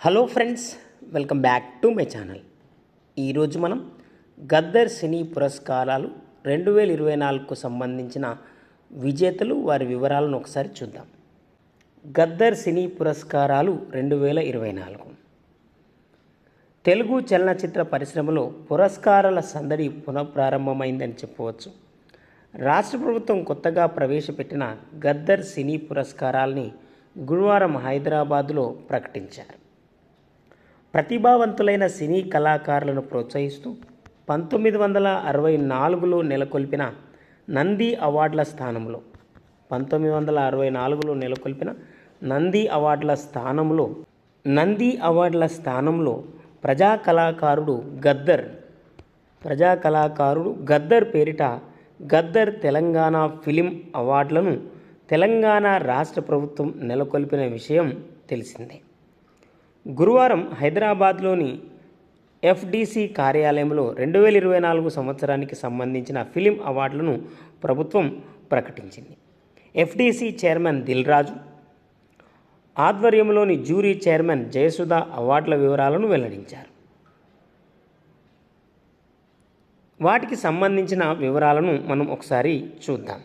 Hello friends welcome back to my channel. ఈరోజు మనం గద్దర్ సినీ పురస్కారాలు రెండు వేల ఇరవై నాలుగుకు సంబంధించిన విజేతలు వారి వివరాలను ఒకసారి చూద్దాం. గద్దర్ సినీ పురస్కారాలు రెండు వేల ఇరవై నాలుగు. తెలుగు చలనచిత్ర పరిశ్రమలో పురస్కారాల సందడి పునఃప్రారంభమైందని చెప్పవచ్చు. రాష్ట్ర ప్రభుత్వం కొత్తగా ప్రవేశపెట్టిన గద్దర్ సినీ పురస్కారాల్ని గురువారం హైదరాబాదులో ప్రకటించారు. ప్రతిభావంతులైన సినీ కళాకారులను ప్రోత్సహిస్తూ పంతొమ్మిది వందల అరవై నాలుగులో నెలకొల్పిన నంది అవార్డుల స్థానంలో పంతొమ్మిది వందల అరవై నాలుగులో నెలకొల్పిన నంది అవార్డుల స్థానంలో నంది అవార్డుల స్థానంలో ప్రజా కళాకారుడు గద్దర్ ప్రజా కళాకారుడు గద్దర్ పేరిట గద్దర్ తెలంగాణ ఫిలిం అవార్డులను తెలంగాణ రాష్ట్ర ప్రభుత్వం నెలకొల్పిన విషయం తెలిసిందే. గురువారం హైదరాబాద్లోని ఎఫ్డిసి కార్యాలయంలో రెండు వేల ఇరవై నాలుగు సంవత్సరానికి సంబంధించిన ఫిలిం అవార్డులను ప్రభుత్వం ప్రకటించింది. ఎఫ్డిసి చైర్మన్ దిల్రాజు ఆధ్వర్యంలోని జ్యూరీ చైర్మన్ జయసుధ అవార్డుల వివరాలను వెల్లడించారు. వాటికి సంబంధించిన వివరాలను మనం ఒకసారి చూద్దాం.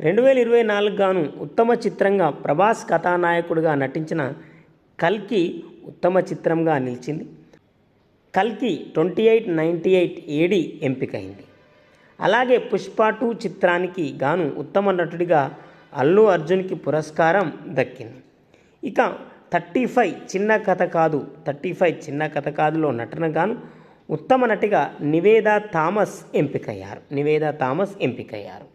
రెండు వేల ఇరవై నాలుగు గాను ఉత్తమ చిత్రంగా ప్రభాస్ కథానాయకుడిగా నటించిన కల్కి ఉత్తమ చిత్రంగా నిలిచింది. కల్కి twenty eight ninety eight AD ఎంపికైంది. అలాగే పుష్ప టూ చిత్రానికి గాను ఉత్తమ నటుడిగా అల్లు అర్జున్కి పురస్కారం దక్కింది. ఇక థర్టీ ఫైవ్ చిన్న కథ కాదు థర్టీ ఫైవ్ చిన్న కథ కాదులో నటన గాను ఉత్తమ నటిగా నివేదా థామస్ ఎంపికయ్యారు నివేదా థామస్ ఎంపికయ్యారు.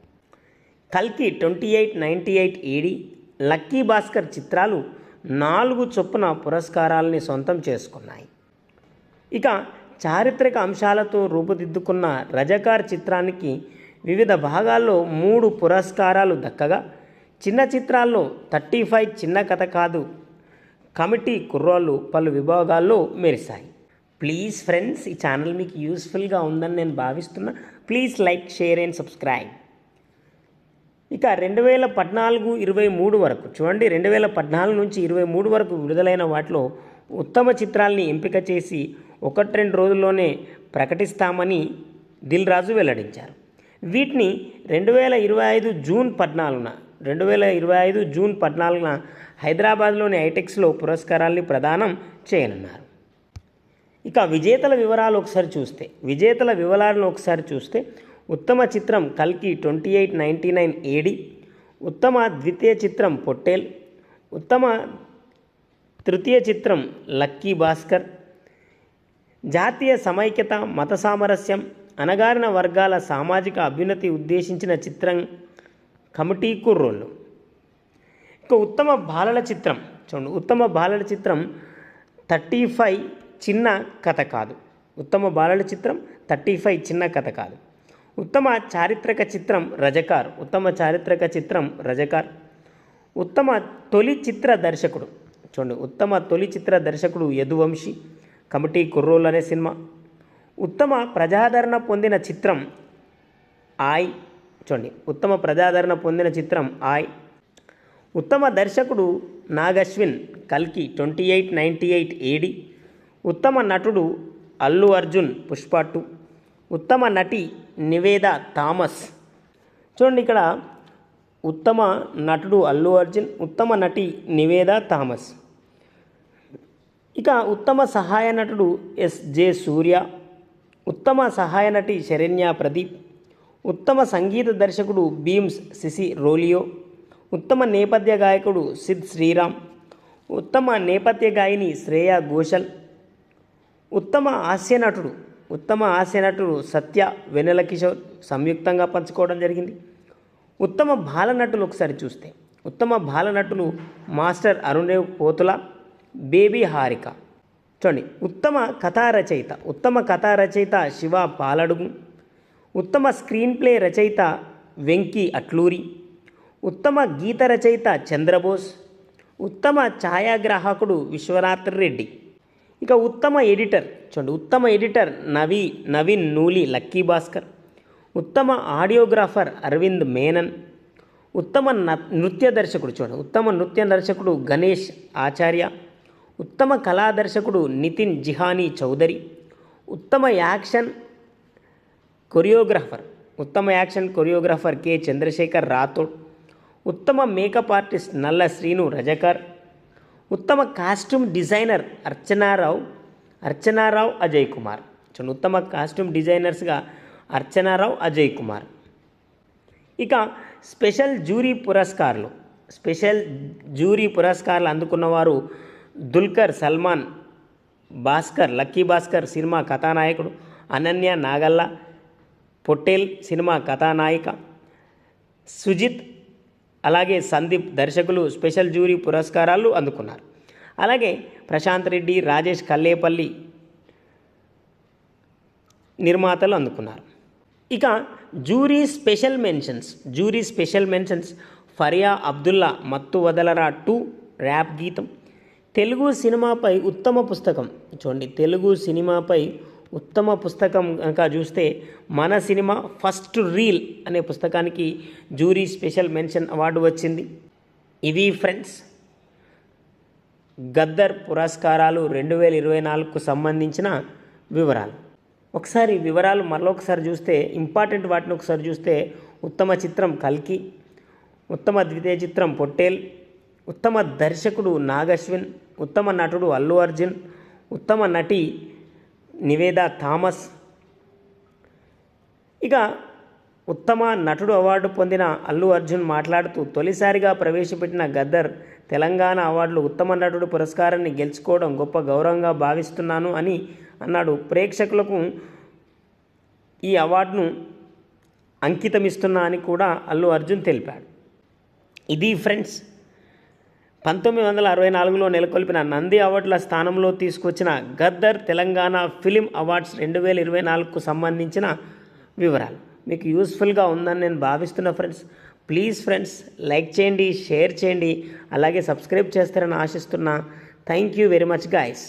కల్కి twenty eight ninety eight AD Lucky Bhaskar చిత్రాలు నాలుగు చొప్పున పురస్కారాలని సొంతం చేసుకున్నాయి. ఇక చారిత్రక అంశాలతో రూపుదిద్దుకున్న రజకార్ చిత్రానికి వివిధ భాగాల్లో మూడు పురస్కారాలు దక్కగా చిన్న చిత్రాల్లో థర్టీ ఫైవ్ చిన్న కథ కాదు కమిటీ కుర్రోళ్ళు పలు విభాగాల్లో మెరిశాయి. ప్లీజ్ ఫ్రెండ్స్ ఈ ఛానల్ మీకు యూస్ఫుల్గా ఉందని నేను భావిస్తున్నా. Please like share and subscribe. ఇక రెండు వేల పద్నాలుగు ఇరవై మూడు వరకు చూడండి రెండు వేల పద్నాలుగు నుంచి ఇరవై మూడు వరకు విడుదలైన వాటిలో ఉత్తమ చిత్రాల్ని ఎంపిక చేసి ఒకటి రెండు రోజుల్లోనే ప్రకటిస్తామని దిల్ రాజు వెల్లడించారు. వీటిని రెండు వేల ఇరవై ఐదు జూన్ పద్నాలుగున రెండు వేల ఇరవై ఐదు జూన్ పద్నాలుగున హైదరాబాద్లోని ఐటెక్స్లో పురస్కారాల్ని ప్రదానం చేయనున్నారు. ఇక విజేతల వివరాలు ఒకసారి చూస్తే విజేతల వివరాలను ఒకసారి చూస్తే ఉత్తమ చిత్రం కల్కి twenty eight ninety nine AD ఉత్తమ ద్వితీయ చిత్రం పొట్టేల్ ఉత్తమ తృతీయ చిత్రం లక్కీ భాస్కర్ జాతీయ సమైక్యత మత సామరస్యం అణగారిన వర్గాల సామాజిక అభ్యున్నతి ఉద్దేశించిన చిత్రం కమిటీ కుర్రోళ్ళు ఇక ఉత్తమ బాలల చిత్రం చూడండి ఉత్తమ బాలల చిత్రం థర్టీ ఫైవ్ చిన్న కథ కాదు. ఉత్తమ బాలల చిత్రం థర్టీ ఫైవ్ చిన్న కథ కాదు. ఉత్తమ చారిత్రక చిత్రం రజకార్ ఉత్తమ చారిత్రక చిత్రం రజకార్. ఉత్తమ తొలి చిత్ర దర్శకుడు చూడండి ఉత్తమ తొలి చిత్ర దర్శకుడు యదువంశీ కమిటీ కుర్రోల్ అనే సినిమా. ఉత్తమ ప్రజాదరణ పొందిన చిత్రం ఆయ్ చూడండి ఉత్తమ ప్రజాదరణ పొందిన చిత్రం ఆయ్. ఉత్తమ దర్శకుడు నాగశ్విన్ కల్కి twenty eight ninety eight AD. ఉత్తమ నటుడు అల్లు అర్జున్ పుష్ప టూ. ఉత్తమ నటి నివేద థామస్. చూడండి ఇక్కడ ఉత్తమ నటుడు అల్లు అర్జున్ ఉత్తమ నటి నివేద థామస్. ఇక ఉత్తమ సహాయ నటుడు ఎస్ జే సూర్య ఉత్తమ సహాయ నటి శరణ్య ప్రదీప్ ఉత్తమ సంగీత దర్శకుడు భీమ్స్ సిసి రోలియో ఉత్తమ నేపథ్య గాయకుడు సిద్ శ్రీరామ్ ఉత్తమ నేపథ్య గాయని శ్రేయా ఘోషల్ ఉత్తమ హాస్య నటుడు ఉత్తమ హాస్య నటుడు సత్య వెన్నెల కిషోర్ సంయుక్తంగా పంచుకోవడం జరిగింది. ఉత్తమ బాలనటులు ఒకసారి చూస్తే ఉత్తమ బాలనటులు మాస్టర్ అరుణేవ్ పోతుల బేబీ హారిక. చూడండి ఉత్తమ కథా రచయిత ఉత్తమ కథా రచయిత శివ పాలడుగు ఉత్తమ స్క్రీన్ ప్లే రచయిత వెంకీ అట్లూరి ఉత్తమ గీత రచయిత చంద్రబోస్ ఉత్తమ ఛాయాగ్రాహకుడు విశ్వనాథ్ రెడ్డి. ఇక ఉత్తమ ఎడిటర్ చూడండి ఉత్తమ ఎడిటర్ నవీ నవీన్ నూలి లక్కీ భాస్కర్. ఉత్తమ ఆడియోగ్రాఫర్ అరవింద్ మేనన్. ఉత్తమ న- నృత్య దర్శకుడు చూడండి ఉత్తమ నృత్య దర్శకుడు గణేష్ ఆచార్య. ఉత్తమ కళా దర్శకుడు నితిన్ జిహానీ చౌదరి. ఉత్తమ యాక్షన్ కొరియోగ్రాఫర్ ఉత్తమ action choreographer K Chandrasekhar Rathod. ఉత్తమ మేకప్ ఆర్టిస్ట్ నల్ల శ్రీను రజకర్. ఉత్తమ కాస్ట్యూమ్ డిజైనర్ అర్చనారావు అర్చనారావు అజయ్ కుమార్. చూడండి ఉత్తమ కాస్ట్యూమ్ డిజైనర్స్గా అర్చనారావు అజయ్ కుమార్. ఇక స్పెషల్ జ్యూరీ పురస్కారాలు. స్పెషల్ జ్యూరీ పురస్కారాలు అందుకున్నవారు దుల్కర్ సల్మాన్ భాస్కర్ లక్కీ భాస్కర్ సినిమా కథానాయకుడు అనన్య నాగల్ల పొట్టేల్ సినిమా కథానాయిక సుజిత్ అలాగే సందీప్ దర్శకులు స్పెషల్ జ్యూరీ పురస్కారాలు అందుకున్నారు. అలాగే ప్రశాంత్ రెడ్డి రాజేష్ కల్లేపల్లి నిర్మాతలు అందుకున్నారు. ఇక jury special mentions jury special mentions Faria Abdullah Mathu Vadalara two rap గీతం తెలుగు సినిమాపై ఉత్తమ పుస్తకం చూడండి. తెలుగు సినిమాపై ఉత్తమ పుస్తకం కనుక చూస్తే మన సినిమా ఫస్ట్ రీల్ అనే పుస్తకానికి జూరీ స్పెషల్ మెన్షన్ అవార్డు వచ్చింది. ఇవి ఫ్రెండ్స్ గద్దర్ పురస్కారాలు రెండు వేల ఇరవై నాలుగుకు సంబంధించిన వివరాలు. ఒకసారి వివరాలు మరొకసారి చూస్తే ఇంపార్టెంట్ వాటిని ఒకసారి చూస్తే ఉత్తమ చిత్రం కల్కి ఉత్తమ ద్వితీయ చిత్రం పొట్టేల్ ఉత్తమ దర్శకుడు నాగశ్విన్ ఉత్తమ నటుడు అల్లు అర్జున్ ఉత్తమ నటి నివేదా థామస్. ఇక ఉత్తమ నటుడు అవార్డు పొందిన అల్లు అర్జున్ మాట్లాడుతూ తొలిసారిగా ప్రవేశపెట్టిన గద్దర్ తెలంగాణ అవార్డులు ఉత్తమ నటుడు పురస్కారాన్ని గెలుచుకోవడం గొప్ప గౌరవంగా భావిస్తున్నాను అని అన్నాడు. ప్రేక్షకులకు ఈ అవార్డును అంకితమిస్తున్నా అని కూడా అల్లు అర్జున్ తెలిపాడు. ఇది ఫ్రెండ్స్ పంతొమ్మిది వందల అరవై నాలుగులో నెలకొల్పిన నంది అవార్డుల స్థానంలో తీసుకొచ్చిన గద్దర్ తెలంగాణ ఫిలిం అవార్డ్స్ రెండు వేల ఇరవై నాలుగుకు సంబంధించిన వివరాలు. మీకు యూస్ఫుల్గా ఉందని నేను భావిస్తున్నా ఫ్రెండ్స్ ప్లీజ్ ఫ్రెండ్స్ లైక్ చేయండి షేర్ చేయండి అలాగే సబ్స్క్రైబ్ చేస్తారని ఆశిస్తున్నా. Thank you very much guys.